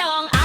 ดอง